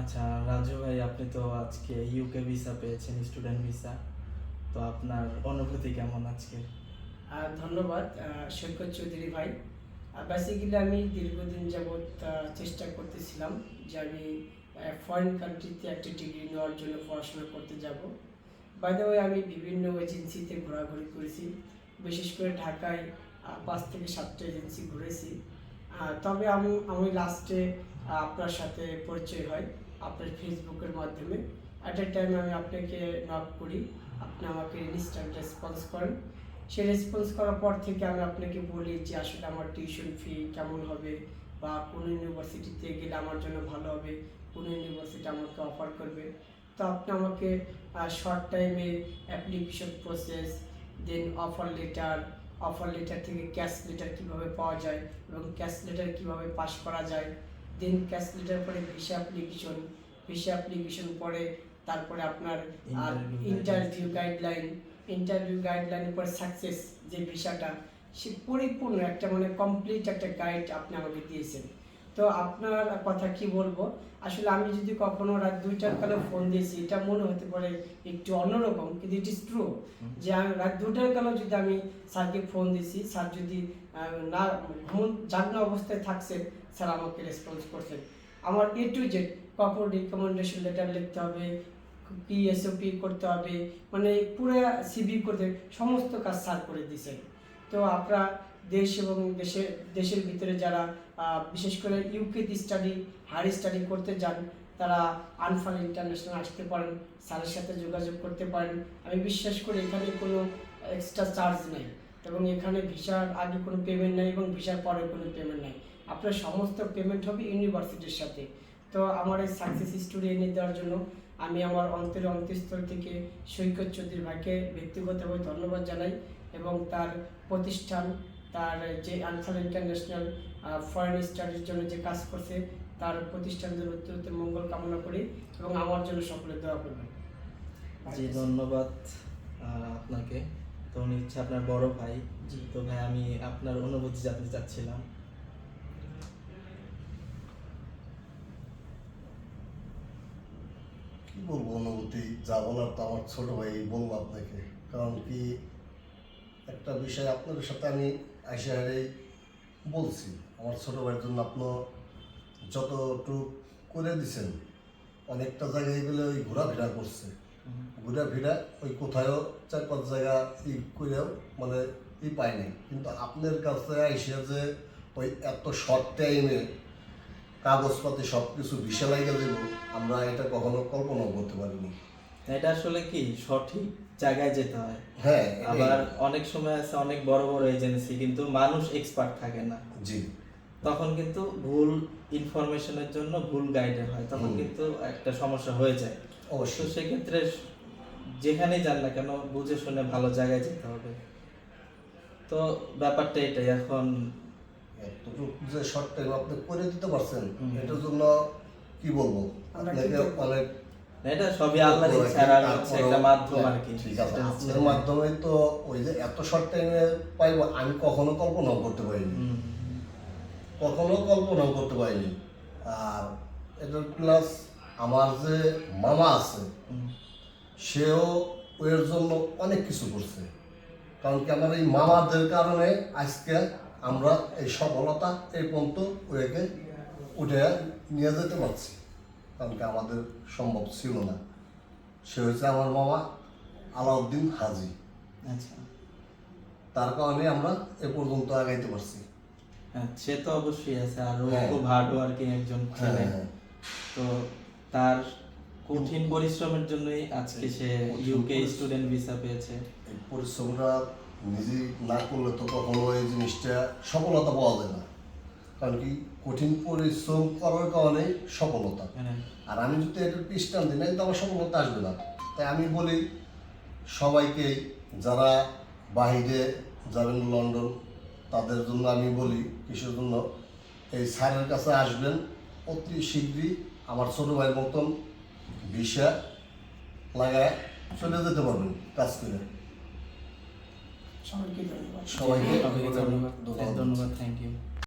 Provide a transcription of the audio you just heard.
আচ্ছা রাজু ভাই, আপনি তো আজকে ইউকে ভিসা পেয়েছেন স্টুডেন্ট ভিসা তো আপনার অনুভূতি কেমন আজকে? আর ধন্যবাদ সৈকত চৌধুরী ভাই। বেসিক্যালি আমি দীর্ঘদিন যাবৎ চেষ্টা করতেছিলাম যে আমি ফরেন কান্ট্রিতে একটা ডিগ্রি নেওয়ার জন্য পড়াশোনা করতে যাব। বাই দ্য ওয়ে আমি বিভিন্ন এজেন্সিতে ঘোরাঘুরি করেছি, বিশেষ করে ঢাকায় পাঁচ থেকে সাতটা এজেন্সি ঘুরেছি। তবে আমি আমি লাস্টে আপনার সাথে পরিচয় হয়। আপনার ফেসবুকের মাধ্যমে। অ্যাট এ টাইম আমি আপনাকে নক করি। আপনি আমাকে ইনস্ট্যান্ট রেসপন্স করেন। সেই রেসপন্স করার পর থেকে আমি আপনাকে বলি যে, আসলে আমার টিউশন ফি কেমন হবে? বা কোন ইউনিভার্সিটিতে গেলে আমার জন্য ভালো হবে? কোন ইউনিভার্সিটি আমাকে অফার করবে? তো আপনি আমাকে শর্ট টাইমে application process then offer letter offer letter থেকে ক্যাশ লেটার কীভাবে পাওয়া যায় এবং ক্যাশ লেটার কীভাবে পাস করা যায়? দেন ক্যাশ লেটার পরে ভিসা অ্যাপ্লিকেশন ভিসা অ্যাপ্লিকেশন পরে তারপরে আপনার আর ইন্টারভিউ গাইডলাইন ইন্টারভিউ গাইডলাইনের পর সাকসেস যে ভিসাটা সে পরিপূর্ণ একটা মানে কমপ্লিট একটা গাইড আপনি আমাকে দিয়েছেন। তো আপনার কথা কি বলব? আসলে আমি যদি কখনো রাত দুইটার কালে ফোন দিয়েছি এটা মনে হতে পারে একটু অন্যরকম কিন্তু ইট ইস ট্রু যে আমি রাত দুটার কালেও যদি আমি স্যারকে ফোন দিয়েছি স্যার যদি না ঘুম জাগ্ন অবস্থায় থাকছে স্যার আমাকে রেসপন্স করছেন আমার এ টু জেড কখন রিকমেন্ডেশন লেটার লিখতে হবে কি এসওপি করতে হবে মানে পুরো সিবি করতে সমস্ত কাজ স্যার করে দিয়েছেন। তো আপনারা দেশ এবং দেশের দেশের ভিতরে যারা বিশেষ করে ইউকেতে স্টাডি হায়ার স্টাডি করতে যান, তারা আনফাল ইন্টারন্যাশনাল আসতে পারেন স্যারের সাথে যোগাযোগ করতে পারেন। আমি বিশ্বাস করি এখানে কোনো এক্সট্রা চার্জ নেই এবং এখানে ভিসার আগে কোনো পেমেন্ট নেই এবং ভিসার পরে কোনো পেমেন্ট নেই। আপনার সমস্ত পেমেন্ট হবে ইউনিভার্সিটির সাথে। তো আমার এই সাকসেস স্টোরি এনে দেওয়ার জন্য আমি আমার অন্তরের অন্তঃস্থল থেকে সৈকত চৌধুরী ভাইকে ব্যক্তিগতভাবে ধন্যবাদ জানাই এবং তার প্রতিষ্ঠান তার যে আনসার ইন্টারন্যাশনাল ফরেন স্টাডির জন্য যে কাজ করছে তার প্রতিষ্ঠানের জন্য অত্যন্ত মঙ্গল কামনা করি এবং আমার জন্য সকলে দোয়া করবেন। জি ধন্যবাদ আপনাকে। তো উনি হচ্ছে আপনার বড় ভাই। জি। তো ভাই আমি আপনার অনুভূতি জানতে চাচ্ছিলাম। কি বলব অনুভূতি? যা বলার তো আমার ছোট ভাই বলব আপনাকে। কারণ কি একটা বিষয় আপনাদের সাথে আমি আইসা হারেই বলছি, আমার ছোট ভাইয়ের জন্য আপনি যতটুকু করে দিছেন, অনেকটা জায়গায় গেলে ওই ঘোরাফেরা করছে। ঘোরাফেরা ওই কোথায়ও চার পাঁচ জায়গা ই করেও মানে ই পায় নাই। কিন্তু আপনার কাছে আইসা যে ওই এত শর্ট টাইমে কাগজপাতি সব কিছু বিশাল লাগে দেব আমরা এটা কখনো কল্পনাও করতে পারিনি। এটা আসলে কি? সঠিক? জায়গায় যেতে হয়। হ্যাঁ আবার অনেক সময় আছে অনেক বড় বড় এজেন্সি কিন্তু মানুষ এক্সপার্ট থাকে না। জি। তখন কিন্তু ভুল ইনফরমেশনের জন্য ভুল গাইডে হয় তখন কিন্তু একটা সমস্যা হয়ে যায়। অবশ্যই। সেক্ষেত্রে যেখানেই যান না কেন বুঝে শুনে ভালো জায়গায় যেতে হবে। তো ব্যাপারটা এটাই এখন যে শর্ট টাইম আপনি করে দিতে পারছেন। এটার জন্য কি বলব? আপনাকে অনেক এটা সবই আল্লাহর ইচ্ছা আর হচ্ছে একটা মাধ্যম আর কি। ঠিক আছে আপনার মাধ্যমে তো ওই যে এত শর্ট টাইমে পাইবো আমি কখনো কল্পনাও করতে পারিনি। কখনো কল্পনাও করতে পারিনি। আর এটার প্লাস আমার যে মামা আছে সেও ওর জন্য অনেক কিছু করছে। কারণ কি আমার এই মামাদের কারণে আজকে আমরা এই সফলতা এই পর্যন্ত ওকে উঠে নিয়ে যেতে পারছি। কারণ কি আমাদের সম্ভব ছিল না। সে হচ্ছে আমার মামা আলাউদ্দিন হাজি। আচ্ছা। তার কারণে আমরা এ পর্যন্ত আগাইতে পারছি। হ্যাঁ, সে তো অবশ্যই আছে আর ও হ্যাঁ। খুব হার্ড ওয়ার্কিং একজন হ্যাঁ ছেলে হ্যাঁ। তো তার কঠিন পরিশ্রমের জন্যই আজকে সে ইউকে স্টুডেন্ট ভিসা পেয়েছে। পরিশ্রমটা নিজে না করলে তো কখনো এই জিনিসটা সফলতা পাওয়া যায় না। কারণ কি? কঠিন পরিশ্রম করার কারণে সফলতা। হ্যাঁ আর আমি যদি এটার পিস্টান দিই না কিন্তু আমার সফলতা আসবে না। তাই আমি বলি সবাইকে যারা বাহিরে যাবেন লন্ডন তাদের জন্য আমি বলি কিসের জন্য? এই স্যারের কাছে আসবেন অতি শীঘ্রই আমার ছোটো ভাইয়ের মতন ভিসা লাগায় চলে যেতে পারবেন কাজ করে। সবাইকে ধন্যবাদ থ্যাংক ইউ।